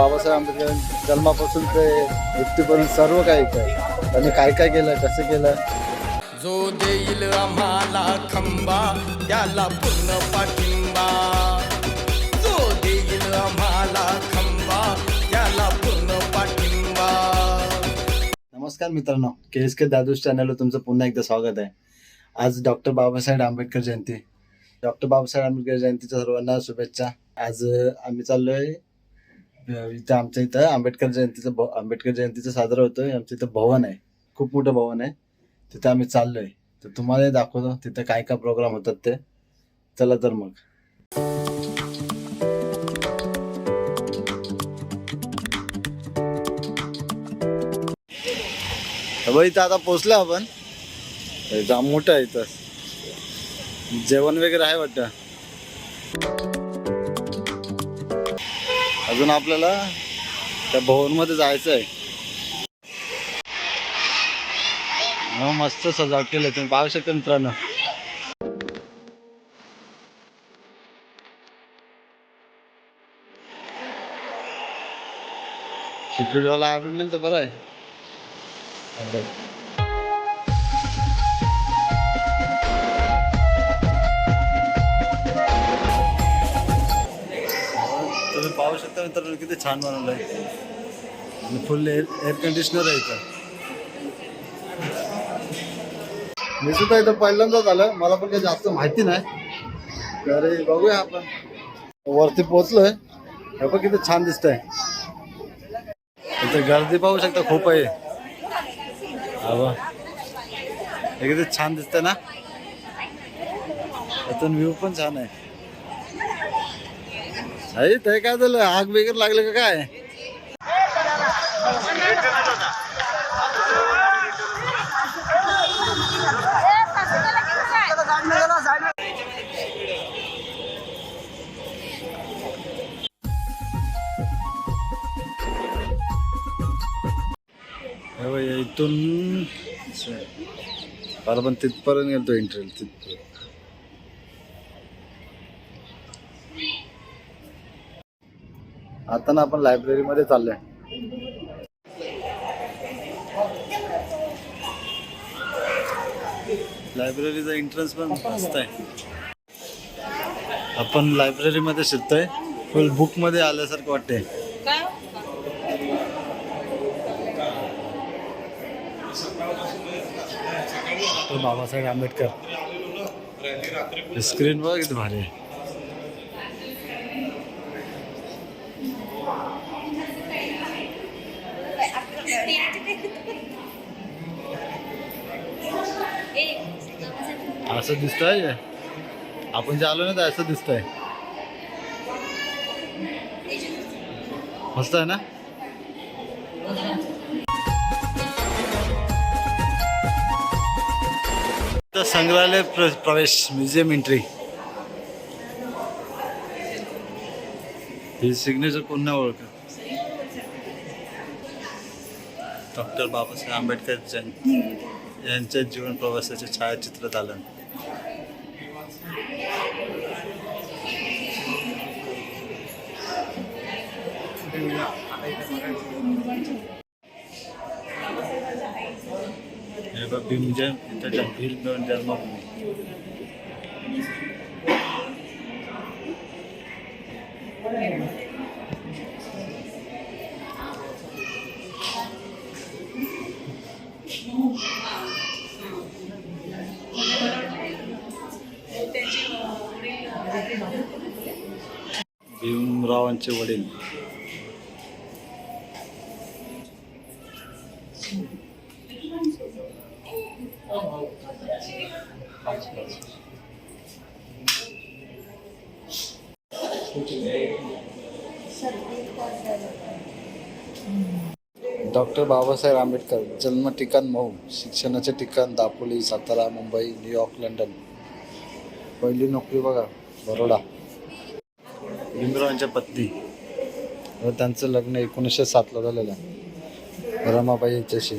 बाबासाहेब आंबेडकर जन्मापासून ते मृत्यूपर्यंत सर्व काही त्यांनी काय काय केलं कसं केलं? जो देईल आम्हाला खंबा त्याला पूर्ण पाठिंबा. जो देईल आम्हाला खंबा त्याला पूर्ण पाठिंबा. नमस्कार मित्रांनो के एस के दादूस चॅनलवर तुमचं पुन्हा एकदा स्वागत आहे. आज डॉक्टर बाबासाहेब आंबेडकर जयंती. डॉक्टर बाबासाहेब आंबेडकर जयंतीच्या सर्वांना शुभेच्छा. आज आम्ही चाललोय इथं आमच्या इथं आंबेडकर जयंतीचं आंबेडकर जयंतीचं साजरं होतं आमच्या इथं भवन आहे. खूप मोठं भवन आहे. तिथं आम्ही चाललोय. तर तुम्हाला दाखवतो तिथं काय काय प्रोग्राम होतात ते. चला तर मग. बघ इथं आता पोचलो आपण. जाम मोठं आहे इथं. जेवण वगैरे आहे वाटतं. अजून आपल्याला त्या भवनमध्ये जायचं आहे. मस्त सजावट केलं तुम्ही पाहू शकता मित्रांनो. शिकवडीवाला आवडलेलं तर बरं आहे. तुम्ही पाहू शकता मित्रांनो किती छान बनवलं आहे. आणि फुल एअर एअर कंडिशनर आहे इथं. मी सुद्धा इथं पहिल्यांदाच आलं मला पण काही जास्त माहिती नाही. अरे बघूया आपण. वरती पोहोचलोय. हे पण किती छान दिसतंय. इथे गर्दी पाहू शकता खूप आहे. हे किती छान दिसतंय ना. इथून व्ह्यू पण छान आहे. अरे ते काय झालं? आग वगैरे लागले का काय? इथून मला पण तिथपर्यंत गेलतो एंट्री तिथ आता ना आपण लायब्ररी मध्ये चाललोय. लायब्ररीचा एंट्रन्स पण मस्त आहे. आपण लायब्ररी मध्ये शिकतोय फुल बुकमध्ये आल्यासारखं वाटतंय. बाबासाहेब आंबेडकर. स्क्रीन बघ किती भारी असं दिसतंय? आपण जे आलो ना तर असं दिसतंय. मस्त आहे ना? तर संग्रहालय प्र- प्रवेश म्युझियम एंट्री. ही सिग्नेचर पुन्हा ओळख? डॉक्टर बाबासाहेब आंबेडकर जन यांच्या जीवन प्रवासाचे छायाचित्र दालन. भीमजन त्याच्या भीम जन्मभूमी भीमरावांचे वडील. डॉक्टर बाबासाहेब आंबेडकर जन्म ठिकाण मऊ शिक्षणाचे ठिकाण Dapoli Satara Mumbai New York London. पहिली नोकरी बघा बरोडा. भीमरावांच्या पत्नी. व त्यांचं लग्न एकोणीसशे सातला झालेलं आहे. रमाबाई याच्याशी.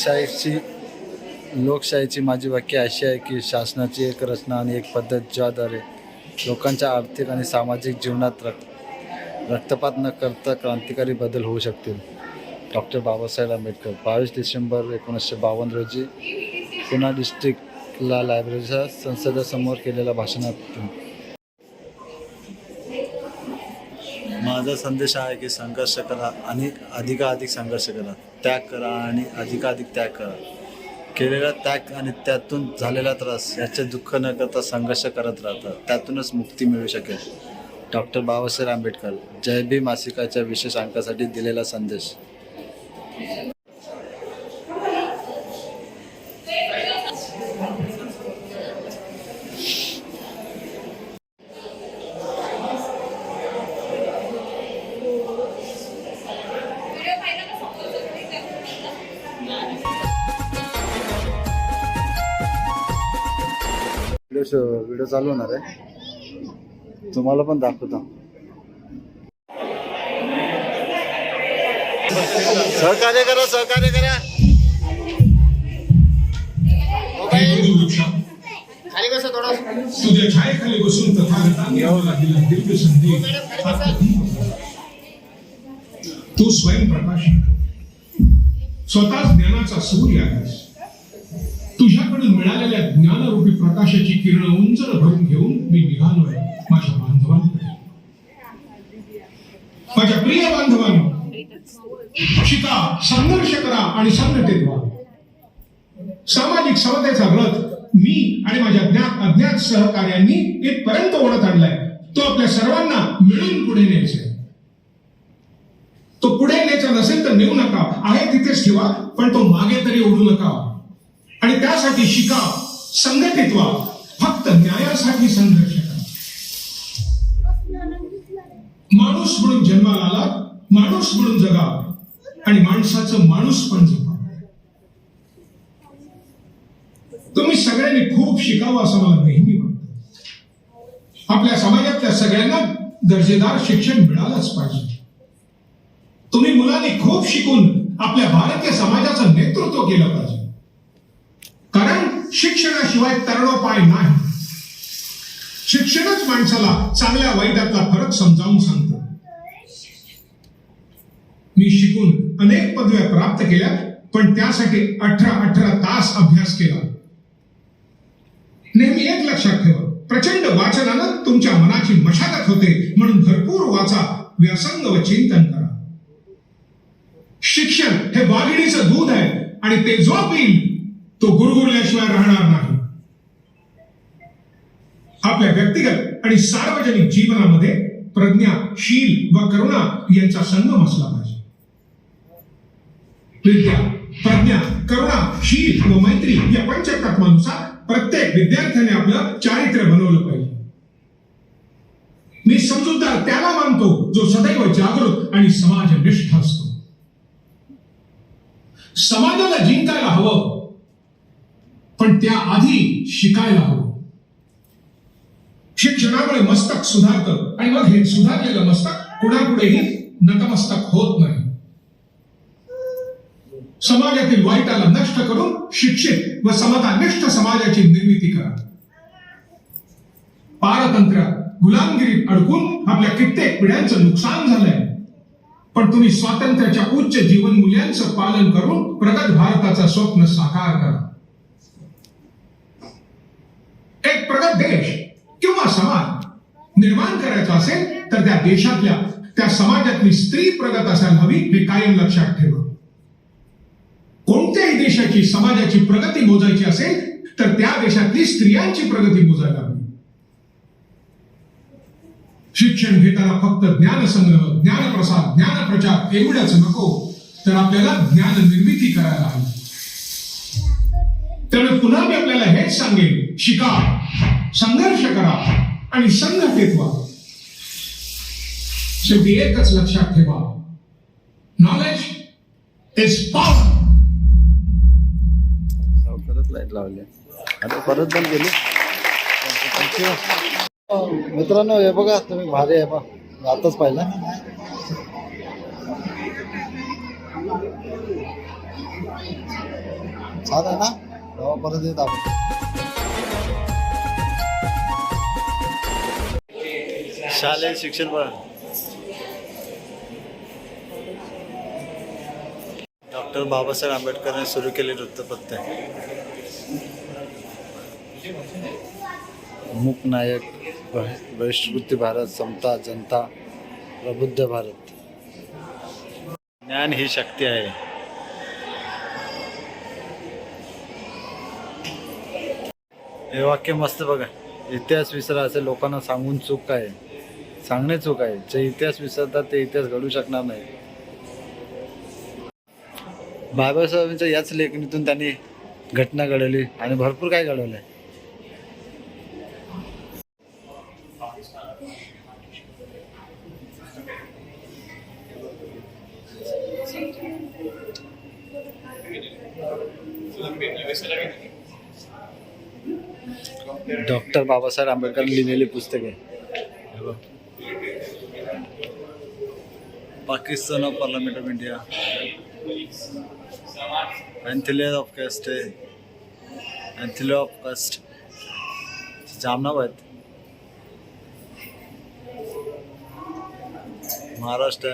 लोकशाहीची लोकशाहीची माझी वाक्य अशी आहे की शासनाची एक रचना आणि एक पद्धत ज्याद्वारे लोकांच्या आर्थिक आणि सामाजिक जीवनात रक्त रक्तपात न करता क्रांतिकारी बदल होऊ शकतील. डॉक्टर बाबासाहेब आंबेडकर बावीस डिसेंबर एकोणीसशे बावन्न रोजी पुणे डिस्ट्रिक्टला लायब्ररीच्या संसदेसमोर केलेल्या भाषणातून माझा संदेश आहे की संघर्ष करा आणि अधिकाधिक संघर्ष करा. त्याग करा आणि अधिकाधिक त्याग करा. केलेला त्याग आणि त्यातून झालेला त्रास याचे दुःख न करता संघर्ष करत राहतात त्यातूनच मुक्ती मिळू शकेल. डॉक्टर बाबासाहेब आंबेडकर जय भीम मासिकाच्या विशेष अंकासाठी दिलेला संदेश. चालू होणार आहे. तुम्हाला पण दाखवतो. सहकार्य करा सहकार्य करा. खाली बसा थोडा. तुझ्या छायेखाली बसून तथागतांनी दिला दिव्य तू स्वयंप्रकाश आहे. स्वतःच ज्ञानाचा सूर्य आहेस प्रकाशाची किरण उंचर भरून घेऊन मी निघालोय माझ्या बांधवांकडे. माझ्या प्रिय बांधवांना शिका संघर्ष करा आणि संघटित व्हा सामाजिक समतेचा रथ मी आणि माझ्या ज्ञात अज्ञात सहकार्यांनी इथपर्यंत ओढत आणलाय. तो आपल्या सर्वांना मिळून पुढे न्यायचा तो पुढे न्यायचा नसेल तर नेऊ नका. आहे तिथेच ठेवा पण तो मागे तरी ओढू नका. आणि त्यासाठी शिका संघटित व्हा फक्त न्यायासाठी संघर्ष करा. माणूस म्हणून जन्माला आला माणूस म्हणून जगा आणि माणसाचं माणूस पण जगा तुम्ही सगळ्यांनी खूप शिकावं असं मला नेहमी वाटतं. आपल्या समाजातल्या सगळ्यांना दर्जेदार शिक्षण मिळालंच पाहिजे. तुम्ही मुलांनी खूप शिकून आपल्या भारतीय समाजाचं नेतृत्व केलं पाहिजे. कारण शिक्षणाशिवाय तरणोपाय नाही. शिक्षणच माणसाला चांगल्या वाईटातला फरक समजावून सांगतो. मी शिकून अनेक पदव्या प्राप्त केल्या पण त्यासाठी अठरा अठरा तास अभ्यास केला. नेहमी एक लक्षात ठेवा प्रचंड वाचनानं तुमच्या मनाची मशागत होते म्हणून भरपूर वाचा व्यासंग व चिंतन करा. शिक्षण हे वाघिणीचं दूध आहे आणि ते जो पिईल तो गुरगुरल्याशिवाय राहणार नाही. आपल्या व्यक्तिगत आणि सार्वजनिक जीवनामध्ये प्रज्ञा शील व करुणा यांचा संगम असला पाहिजे. विद्या प्रज्ञा करुणा शील व मैत्री या पंचतत्वानुसार प्रत्येक विद्यार्थ्याने आपलं चारित्र्य बनवलं पाहिजे. मी समजूतदार त्याला मानतो जो सदैव जागृत आणि समाजनिष्ठ असतो. समाजाला जिंकायला हवं पण त्याआधी शिकायला हवं. शिक्षणामुळे मस्तक सुधारतं. आणि मग हे सुधारलेलं मस्तक कुणापुढेही नतमस्तक होत नाही. समाजातील वाईटाला नष्ट करून शिक्षित व समतानिष्ठ समाजाची निर्मिती करा. पारतंत्र गुलामगिरीत अडकून आपल्या कित्येक पिढ्यांचं नुकसान झालंय. पण तुम्ही स्वातंत्र्याच्या उच्च जीवन मूल्यांचं पालन करून प्रगत भारताचं स्वप्न साकार करा एक प्रगत देश किंवा समाज निर्माण करायचा असेल तर त्या देशातल्या त्या समाजातली स्त्री प्रगत असायला हवी हे कायम लक्षात ठेवा. कोणत्याही देशाची समाजाची प्रगती मोजायची असेल तर त्या देशातली स्त्रियांची प्रगती मोजायला हवी. शिक्षण घेताना फक्त ज्ञानसंग्रह ज्ञानप्रसार ज्ञानप्रचार एवढंच नको तर आपल्याला ज्ञान निर्मिती करायला हवी. त्यामुळे पुन्हा मी आपल्याला हेच सांगेन शिका. संघर्ष करा आणि संघटित व्हा शेवटी एकच लक्षात ठेवा. नॉलेज इज पॉवर परत लाइट लावली आता परत बंद केली. मित्रांनो हे बघा तुम्ही भारी आहे बा. आताच पाहिलं. छान आहे ना? तेव्हा परत येत शालेय शिक्षण बघ डॉक्टर बाबासाहेब सुरू केले वृत्तपत्र. मूक नायक बहिष्कृती भारत, समता, जनता, प्रबुद्ध भारत. ज्ञान ही शक्ती आहे. हे वाक्य मस्त बघा. इतिहास विसरा असे लोकांना सांगून चूक आहे सांगणे चूक आहे. जे इतिहास विसरतात ते इतिहास घडू शकणार नाही. बाबासाहेबांच्या याच लेखणीतून त्यांनी घटना घडवली आणि भरपूर काय आहे डॉक्टर बाबासाहेब आंबेडकर लिहिलेले पुस्तक आहे. Pakistan of parliament of India अँथिलियर of caste अँथिलियर of caste जाम नाव आहेत महाराष्ट्र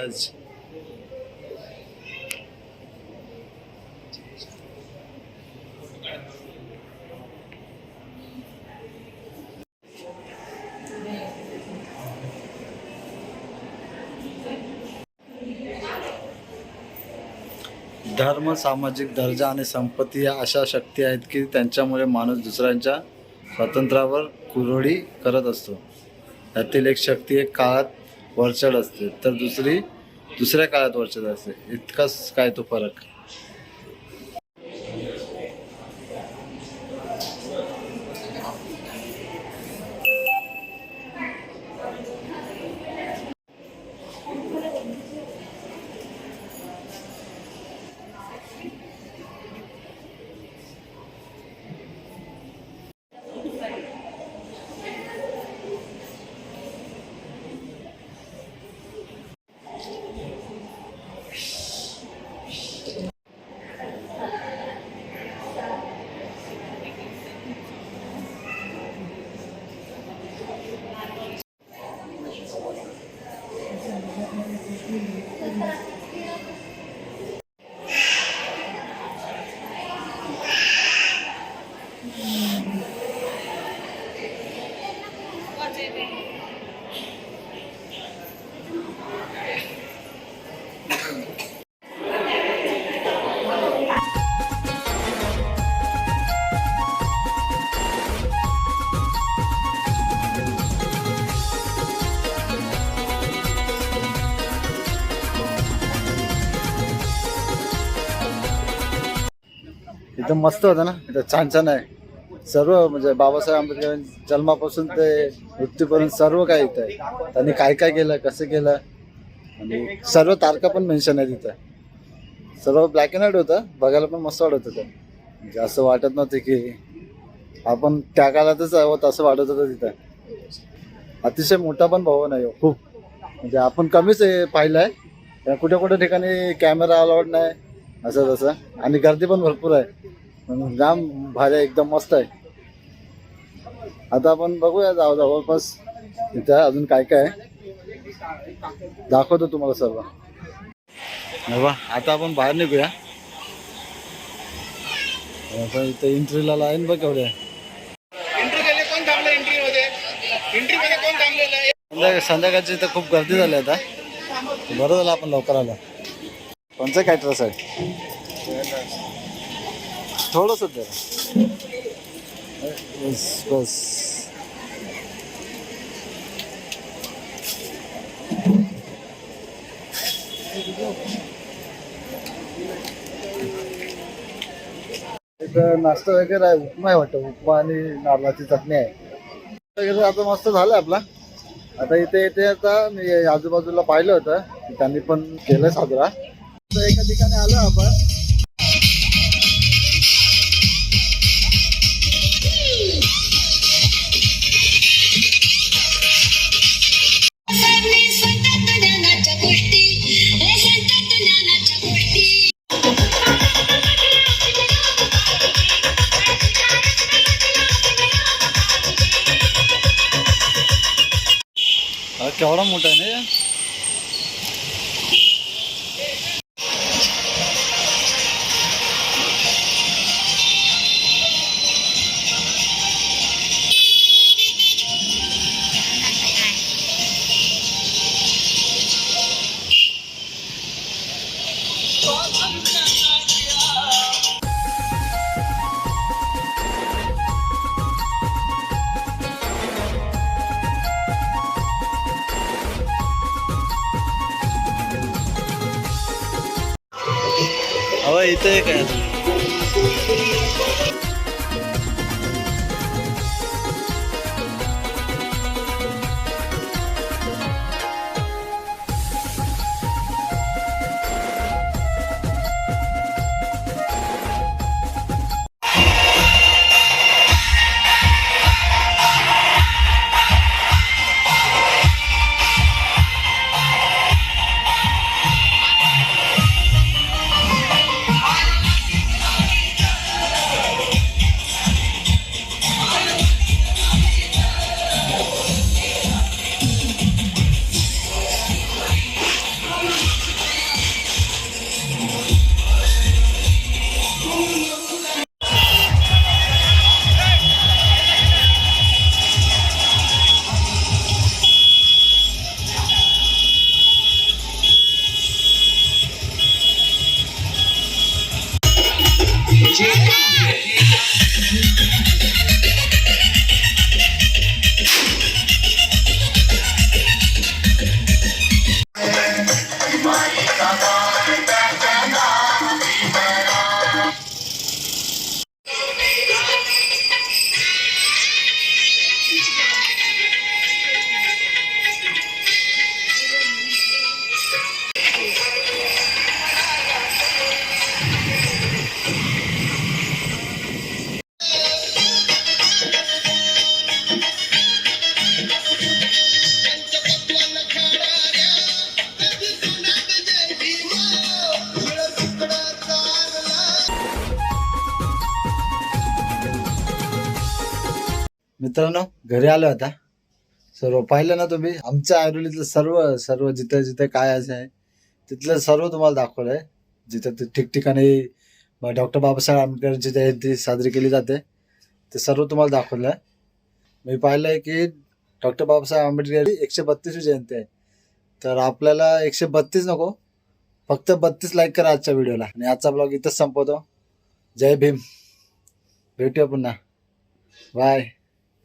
धर्म सामाजिक दर्जा आणि संपत्ती या अशा शक्ती आहेत की त्यांच्यामुळे माणूस दुसऱ्यांच्या स्वातंत्र्यावर कुरवडी करत असतो. त्यातील एक शक्ती एक काळात वरचढ असते तर दुसरी दुसऱ्या काळात वरचढ असते. इतकाच काय तो फरक? इथं मस्त होतं ना? इथं छान छान आहे. सर्व म्हणजे बाबासाहेब आंबेडकर जन्मापासून ते मृत्यूपर्यंत सर्व काय इथं आहे. त्यांनी काय काय केलं कसं केलं? आणि सर्व तारखा पण मेन्शन आहे तिथं सर्व ब्लॅक अँड व्हाईट होतं. बघायला पण मस्त वाटत होतं. म्हणजे असं वाटत नव्हतं की आपण त्या काळातच आहोत असं वाटत होतं तिथं. अतिशय मोठा पण भवन आहे हो, खूप म्हणजे आपण कमीच हे पाहिलं आहे. कुठे कुठे ठिकाणी कॅमेरा अलाउड नाही. असं तसं. आणि गर्दी पण भरपूर आहे. जाम भारी एकदम मस्त आहे आता आपण बघूया जाऊ जवळपास इथे अजून काय काय आहे? दाखवतो तुम्हाला सर्व. हे आता आपण बाहेर निघूया. आता इथे एंट्रीला लाईन बघ केवढी संध्याकाळ संध्याकाळची इथं खूप गर्दी झाली आता. बरं झालं आपण लवकर आलं. कोणचं काय ड्रेस आहे? थोडस बस बस. इथं नाश्ता वगैरे आहे उपमा आहे वाटतं. उपमा आणि नारळाची चटणी आहे. वगैरे आता मस्त झालं आपला. आता इथे इथे आता मी आजूबाजूला पाहिलं होतं. त्यांनी पण केलं साजरा. एका ठिकाणी आलो आपण. केवढा मोठा आहे मित्रांनो घरी आलो आता. सर्व पाहिलं ना तुम्ही? आमच्या आयुर्वेदीतलं सर्व सर्व जिथं जिथं काय असं आहे तिथलं सर्व तुम्हाला दाखवलं आहे जिथं ते ठिकठिकाणी डॉक्टर बाबासाहेब आंबेडकरांची जयंती साजरी केली जाते ते सर्व तुम्हाला दाखवलं आहे मी पाहिलं आहे की डॉक्टर बाबासाहेब आंबेडकर एकशे बत्तीसवी जयंती आहे. तर आपल्याला एकशे बत्तीस नको फक्त बत्तीस लाईक करा आजच्या व्हिडिओला. आणि आजचा ब्लॉग इथंच संपवतो. जय भीम. भेटूया पुन्हा. बाय.